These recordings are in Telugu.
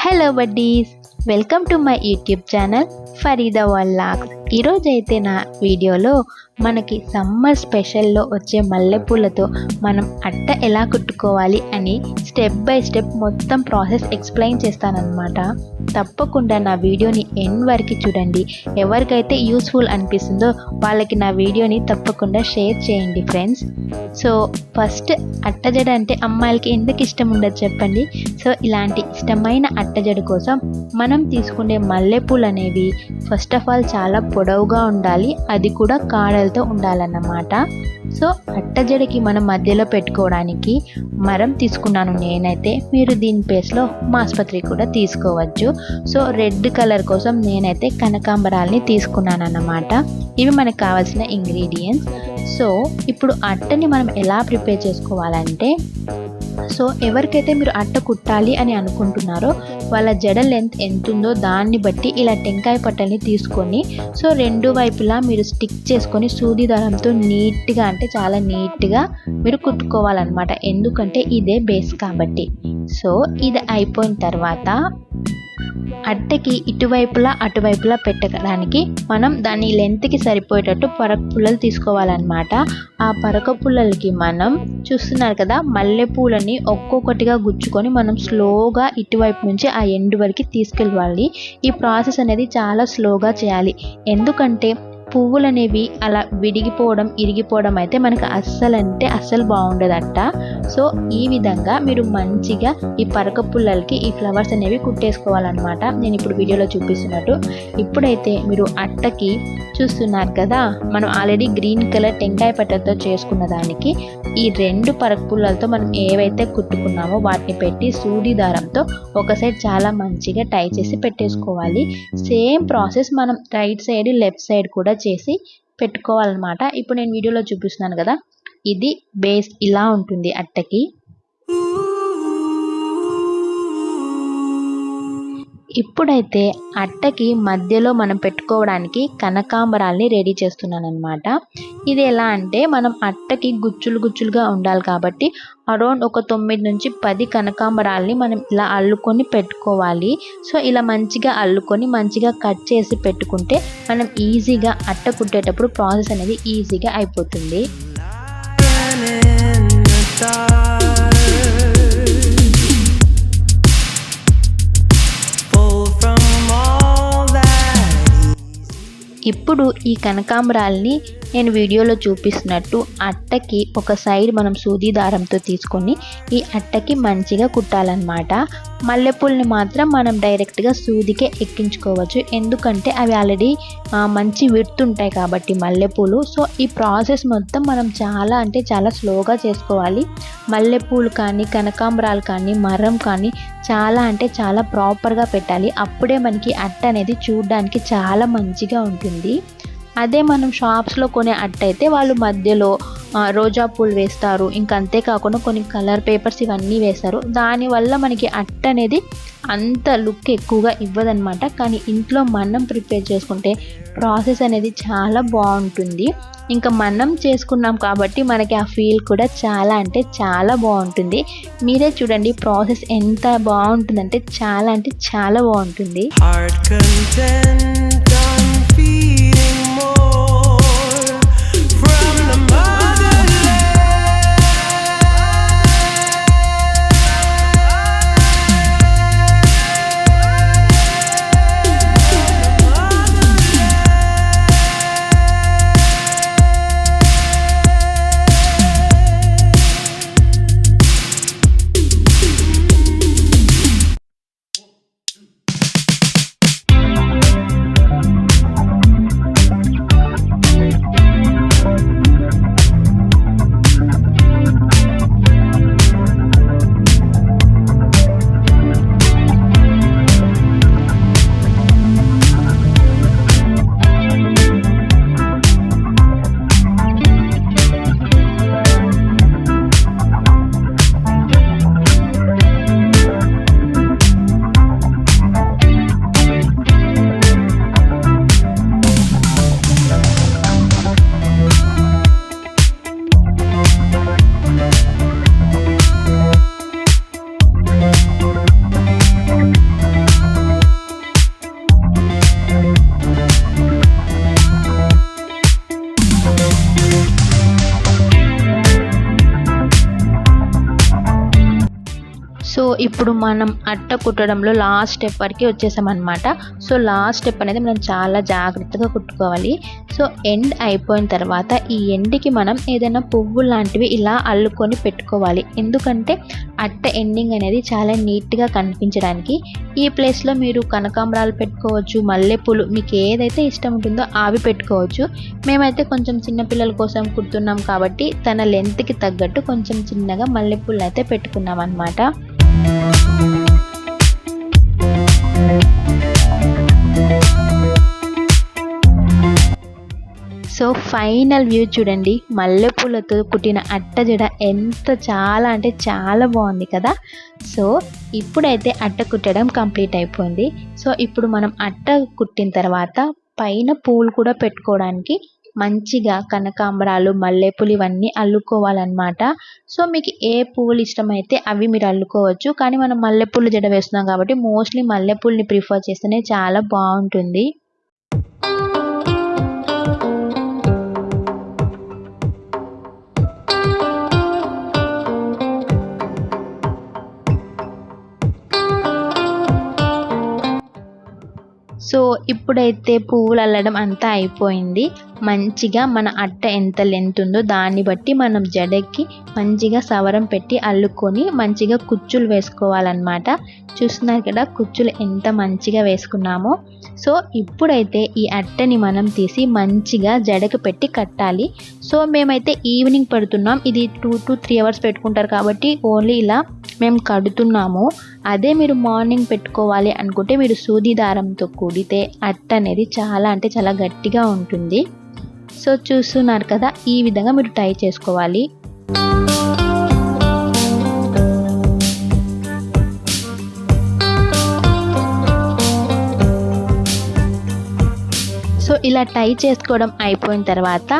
Hello buddies, welcome to my YouTube channel Farida Vlogs. ఈరోజైతే నా వీడియోలో మనకి సమ్మర్ స్పెషల్లో వచ్చే మల్లెపూలతో మనం అట్ట ఎలా కుట్టుకోవాలి అని స్టెప్ బై స్టెప్ మొత్తం ప్రాసెస్ ఎక్స్ప్లెయిన్ చేస్తానన్నమాట. తప్పకుండా నా వీడియోని ఎన్ వరకు చూడండి. ఎవరికైతే యూస్ఫుల్ అనిపిస్తుందో వాళ్ళకి నా వీడియోని తప్పకుండా షేర్ చేయండి ఫ్రెండ్స్. సో ఫస్ట్ అట్టజడ అంటే అమ్మాయిలకి ఎందుకు ఇష్టం ఉండదు చెప్పండి. సో ఇలాంటి ఇష్టమైన అట్టజడ కోసం మనం తీసుకునే మల్లెపూలు అనేవి ఫస్ట్ ఆఫ్ ఆల్ చాలా పొడవుగా ఉండాలి అది కూడా కాడలతో ఉండాలన్నమాట. సో అట్టజడికి మనం మధ్యలో పెట్టుకోవడానికి మరం తీసుకున్నాను నేనైతే. మీరు దీని ప్లేస్లో ఆసుపత్రి కూడా తీసుకోవచ్చు. సో రెడ్ కలర్ కోసం నేనైతే కనకాంబరాల్ని తీసుకున్నాను అన్నమాట ఇవి మనకు కావాల్సిన ఇంగ్రీడియంట్స్. సో ఇప్పుడు అట్టని మనం ఎలా ప్రిపేర్ చేసుకోవాలంటే సో ఎవరికైతే మీరు అట్ట కుట్టాలి అని అనుకుంటున్నారో వాళ్ళ జడ లెంత్ ఎంత ఉందో దాన్ని బట్టి ఇలా టెంకాయ పట్టల్ని తీసుకొని సో రెండు వైపులా మీరు స్టిక్ చేసుకొని సూది దారంతో నీట్గా అంటే చాలా నీట్గా మీరు కుట్టుకోవాలన్నమాట. ఎందుకంటే ఇదే బేస్ కాబట్టి. సో ఇది అయిపోయిన తర్వాత అట్టకి ఇటువైపులా అటువైపులా పెట్టడానికి మనం దాని లెంత్కి సరిపోయేటట్టు పరక పుల్లలు తీసుకోవాలన్నమాట. ఆ పరక పుల్లలకి మనం చూస్తున్నారు కదా మల్లెపూలని ఒక్కొక్కటిగా గుచ్చుకొని మనం స్లోగా ఇటువైపు నుంచి ఆ ఎండు వరకు తీసుకెళ్ళాలి. ఈ ప్రాసెస్ అనేది చాలా స్లోగా చేయాలి. ఎందుకంటే పువ్వులు అనేవి అలా విడిగిపోవడం ఇరిగిపోవడం అయితే మనకు అస్సలు అంటే అస్సలు బాగుండదట. సో ఈ విధంగా మీరు మంచిగా ఈ పరక పుల్లలకి ఈ ఫ్లవర్స్ అనేవి కుట్టేసుకోవాలన్నమాట. నేను ఇప్పుడు వీడియోలో చూపిస్తున్నట్టు. ఇప్పుడైతే మీరు అట్టకి చూస్తున్నారు కదా మనం ఆల్రెడీ గ్రీన్ కలర్ టెంకాయ పట్టతో చేసుకున్న దానికి ఈ రెండు పరక పుల్లలతో మనం ఏవైతే కుట్టుకున్నామో వాటిని పెట్టి సూది దారంతో ఒక సైడ్ చాలా మంచిగా టై చేసి పెట్టేసుకోవాలి. సేమ్ ప్రాసెస్ మనం రైట్ సైడ్ లెఫ్ట్ సైడ్ కూడా చేసి పెట్టుకోవాలన్నమాట. ఇప్పుడు నేను వీడియోలో చూపిస్తున్నాను కదా. ఇది బేస్ ఇలా ఉంటుంది అట్టకి. ఇప్పుడైతే అట్టకి మధ్యలో మనం పెట్టుకోవడానికి కనకాంబరాల్ని రెడీ చేస్తున్నాను అనమాట ఇది ఎలా అంటే మనం అట్టకి గుచ్చులు గుచ్చులుగా ఉండాలి కాబట్టి అరౌండ్ ఒక తొమ్మిది నుంచి పది కనకాంబరాల్ని మనం ఇలా అల్లుకొని పెట్టుకోవాలి. సో ఇలా మంచిగా అల్లుకొని మంచిగా కట్ చేసి పెట్టుకుంటే మనం ఈజీగా అట్ట కుట్టేటప్పుడు ప్రాసెస్ అనేది ఈజీగా అయిపోతుంది. ఇప్పుడు ఈ కనకాంబరాల్ని నేను వీడియోలో చూపిస్తున్నట్టు అట్టకి ఒక సైడ్ మనం సూది దారంతో తీసుకొని ఈ అట్టకి మంచిగా కుట్టాలన్నమాట. మల్లెపూలని మాత్రం మనం డైరెక్ట్గా సూదికే ఎక్కించుకోవచ్చు. ఎందుకంటే అవి ఆల్రెడీ మంచి విడుతుంటాయి కాబట్టి మల్లెపూలు. సో ఈ ప్రాసెస్ మొత్తం మనం చాలా అంటే చాలా స్లోగా చేసుకోవాలి. మల్లెపూలు కానీ కనకాంబరాలు కానీ మరం కానీ చాలా అంటే చాలా ప్రాపర్గా పెట్టాలి. అప్పుడే మనకి అట్ట అనేది చూడడానికి చాలా మంచిగా ఉంటుంది. అదే మనం షాప్స్లో కొనే అట్టయితే వాళ్ళు మధ్యలో రోజా పూలు వేస్తారు. ఇంకా అంతేకాకుండా కొన్ని కలర్ పేపర్స్ ఇవన్నీ వేస్తారు. దానివల్ల మనకి అట్ట అనేది అంత లుక్ ఎక్కువగా ఇవ్వదనమాట కానీ ఇంట్లో మనం ప్రిపేర్ చేసుకుంటే ప్రాసెస్ అనేది చాలా బాగుంటుంది. ఇంకా మనం చేసుకున్నాం కాబట్టి మనకి ఆ ఫీల్ కూడా చాలా అంటే చాలా బాగుంటుంది. మీరే చూడండి ప్రాసెస్ ఎంత బాగుంటుందంటే చాలా అంటే చాలా బాగుంటుంది. ఇప్పుడు మనం అట్ట కుట్టడంలో లాస్ట్ స్టెప్ వరకు వచ్చేసామన్నమాట. సో లాస్ట్ స్టెప్ అనేది మనం చాలా జాగ్రత్తగా కుట్టుకోవాలి. సో ఎండ్ అయిపోయిన తర్వాత ఈ ఎండ్కి మనం ఏదైనా పువ్వు లాంటివి ఇలా అల్లుకొని పెట్టుకోవాలి. ఎందుకంటే అట్ట ఎండింగ్ అనేది చాలా నీట్గా కనిపించడానికి. ఈ ప్లేస్లో మీరు కనకాంబరాలు పెట్టుకోవచ్చు మల్లెపూలు మీకు ఏదైతే ఇష్టం ఉంటుందో అవి పెట్టుకోవచ్చు. మేమైతే కొంచెం చిన్నపిల్లల కోసం కుడుతున్నాం కాబట్టి తన లెంత్కి తగ్గట్టు కొంచెం చిన్నగా మల్లెపూలు అయితే పెట్టుకున్నాం అనమాట సో ఫైనల్ వ్యూ చూడండి. మల్లెపూలతో కుట్టిన అట్ట జడ ఎంత చాలా అంటే చాలా బాగుంది కదా. సో ఇప్పుడైతే అట్ట కుట్టడం కంప్లీట్ అయిపోయింది. సో ఇప్పుడు మనం అట్ట కుట్టిన తర్వాత పైన పూలు కూడా పెట్టుకోవడానికి మంచిగా కనకాంబరాలు మల్లెపూలు ఇవన్నీ అల్లుకోవాలన్నమాట. సో మీకు ఏ పువ్వులు ఇష్టమైతే అవి మీరు అల్లుకోవచ్చు. కానీ మనం మల్లెపూలు జడ వేస్తున్నాం కాబట్టి మోస్ట్లీ మల్లెపూలని ప్రిఫర్ చేస్తేనే చాలా బాగుంటుంది. సో ఇప్పుడైతే పువ్వులు అల్లడం అంతా అయిపోయింది. మంచిగా మన అట్ట ఎంత లెంత్ ఉందో దాన్ని బట్టి మనం జడకి మంచిగా సవరం పెట్టి అల్లుకొని మంచిగా కుచ్చులు వేసుకోవాలన్నమాట. చూస్తున్నారు కదా కుచ్చులు ఎంత మంచిగా వేసుకున్నామో. సో ఇప్పుడైతే ఈ అట్టని మనం తీసి మంచిగా జడకు పెట్టి కట్టాలి. సో మేమైతే ఈవినింగ్ పెడుతున్నాం. ఇది టూ టు త్రీ అవర్స్ పెట్టుకుంటారు కాబట్టి ఓన్లీ ఇలా మేము కడుతున్నాము. అదే మీరు మార్నింగ్ పెట్టుకోవాలి అనుకుంటే మీరు సూది దారంతో కూడితే అట్ట అనేది చాలా అంటే చాలా గట్టిగా ఉంటుంది. సో చూస్తున్నారు కదా ఈ విధంగా మీరు ట్రై చేసుకోవాలి. ఇలా టై చేసుకోవడం అయిపోయిన తర్వాత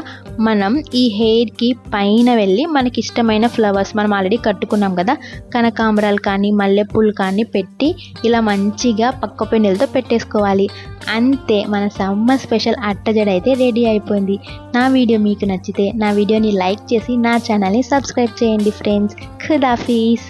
మనం ఈ హెయిర్కి పైన వెళ్ళి మనకి ఇష్టమైన ఫ్లవర్స్ మనం ఆల్రెడీ కట్టుకున్నాం కదా కనకాంబరాలు కానీ మల్లెపూలు కానీ పెట్టి ఇలా మంచిగా పక్క పెన్నెలతో పెట్టేసుకోవాలి. అంతే మన సమ్మర్ స్పెషల్ అట్టజడ అయితే రెడీ అయిపోయింది. నా వీడియో మీకు నచ్చితే నా వీడియోని లైక్ చేసి నా ఛానల్ని సబ్స్క్రైబ్ చేయండి ఫ్రెండ్స్. ఖుదాఫీస్